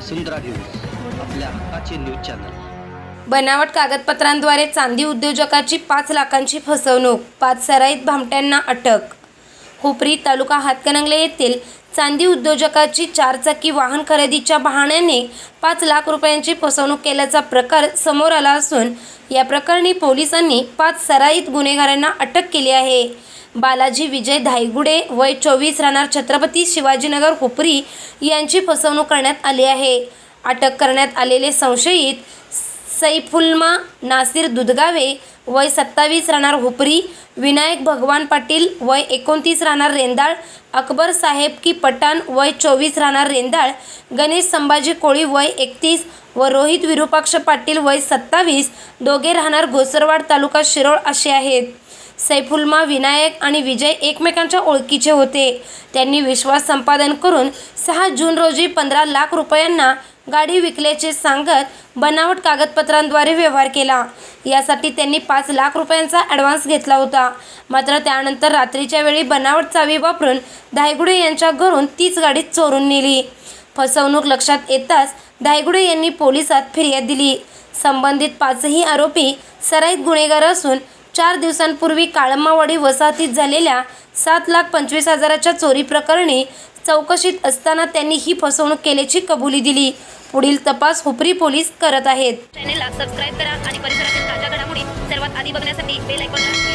वसुंधरा news आपल्या हक्काचे news channel. बनावट कागदपत्रांद्वारे चांदी उद्योजकाची पाच लाखांची फसवणूक पाच सराईत भामट्यांना अटक. हुपरी तालुका हातकणंगले येथील चांदी उद्योजकाची चारचाकी वाहन खरेदीच्या बहाण्याने पाच लाख रुपयांची फसवणूक केल्याचा प्रकार समोर आला असून या प्रकरणी पोलिसांनी पाच सराईत गुन्हेगारांना अटक केली आहे. बालाजी विजय धायगुडे वय चोवीस राहणार छत्रपती शिवाजीनगर हुपरी यांची फसवणूक करण्यात आली आहे. अटक करण्यात आलेले संशयित सैफुल्मा नासिर दुधगावे वय सत्तावीस राहणार हुपरी विनायक भगवान पाटील वय एकोणतीस राहणार रेंदाळ अकबर साहेब की पठाण वय चोवीस राहणार रेंदाळ गणेश संभाजी कोळी वय एकतीस व रोहित विरूपाक्ष पाटील वय सत्तावीस दोघे राहणार घोसरवाड तालुका शिरोळ असे आहेत. सैफुल्मा विनायक आणि विजय एकमेकांच्या ओळखीचे होते. त्यांनी विश्वास संपादन करून सहा जून रोजी पंधरा लाख रुपयांना गाडी विकल्याचे सांगत बनावट कागदपत्रांद्वारे व्यवहार केला. यासाठी त्यांनी पाच लाख रुपयांचा ॲडव्हान्स घेतला होता. मात्र त्यानंतर रात्रीच्या वेळी बनावट चावी वापरून धायगुडे यांच्या घरून तीच गाडी चोरून नेली. फसवणूक लक्षात येताच धायगुडे यांनी पोलिसात फिर्याद दिली. संबंधित पाचही आरोपी सराईत गुन्हेगार असून चार दिवसांपूर्वी काळम्मावाडी वसाहतीत झालेल्या सात लाख पंचवीस हजाराच्या चोरी प्रकरणी चौकशीत असताना त्यांनी ही फसवणूक केल्याची कबुली दिली. पुढील तपास हुपरी पोलीस करत आहेत. चॅनेलला सबस्क्राईब करा आणि परिसरातील ताज्या घडामोडी सर्वात आधी बघण्यासाठी बेल आयकॉनला